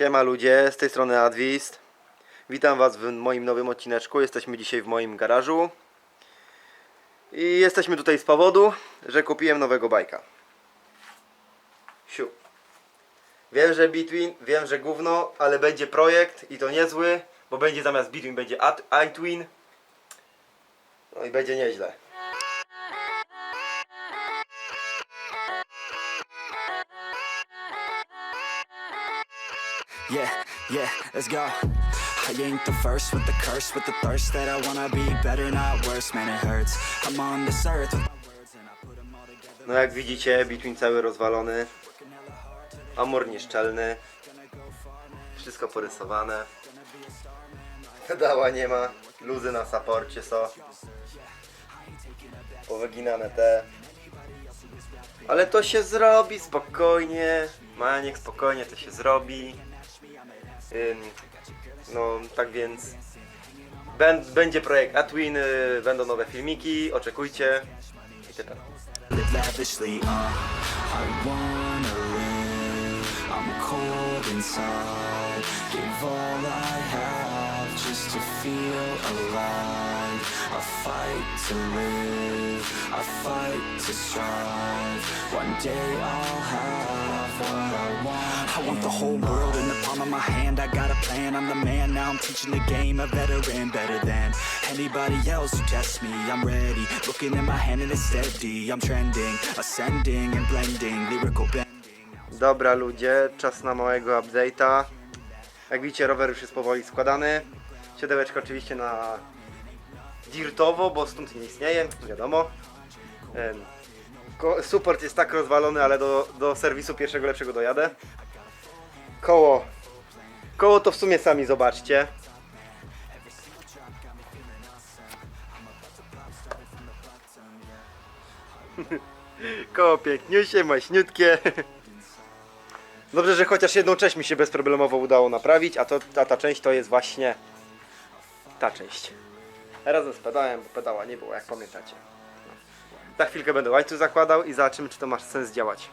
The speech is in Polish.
Siema ludzie, z tej strony Adwist. Witam was w moim nowym odcineczku. Jesteśmy dzisiaj w moim garażu. I jesteśmy tutaj z powodu, że kupiłem nowego bajka. Siu. Wiem, że Between, wiem, że gówno, ale będzie projekt i to niezły, bo będzie zamiast Between będzie At- iTwin. No i będzie nieźle. Yeah, yeah, let's go. I ain't the first with the curse, with the thirst that I wanna be better, not worse. Man, it hurts. I'm on this earth. No jak widzicie, Between cały rozwalony. Amor nieszczelny. Wszystko porysowane. Pedała nie ma. Luzy na saporcie są. Powyginane te. Ale to się zrobi spokojnie. Maniek, spokojnie to się zrobi. No tak więc Bę- będzie projekt Atwin, y, będą nowe filmiki, oczekujcie. I uh. I fight to live. I fight to strive. One day I'll have I want. The whole world in the palm of my hand. I got a plan. I'm the man. Now I'm teaching the game. A veteran, better than anybody else who tests me. I'm ready. Looking my hand and it's steady. I'm trending, ascending and blending. Lyrical bending. Dobra ludzie, czas na małego update'a. Jak widzicie rower już jest powoli składany. Siodełeczko oczywiście na dirtowo, bo stąd nie istnieje, wiadomo. Support jest tak rozwalony, ale do, do serwisu pierwszego lepszego dojadę. Koło. Koło to w sumie sami zobaczcie. Koło piękniusie, maśniutkie. Dobrze, że chociaż jedną część mi się bezproblemowo udało naprawić, a, to, a ta część to jest właśnie ta część. Razem z pedałem, bo pedała nie było, jak pamiętacie. Za chwilkę będę łańcuch zakładał i zobaczymy, czy to ma sens działać.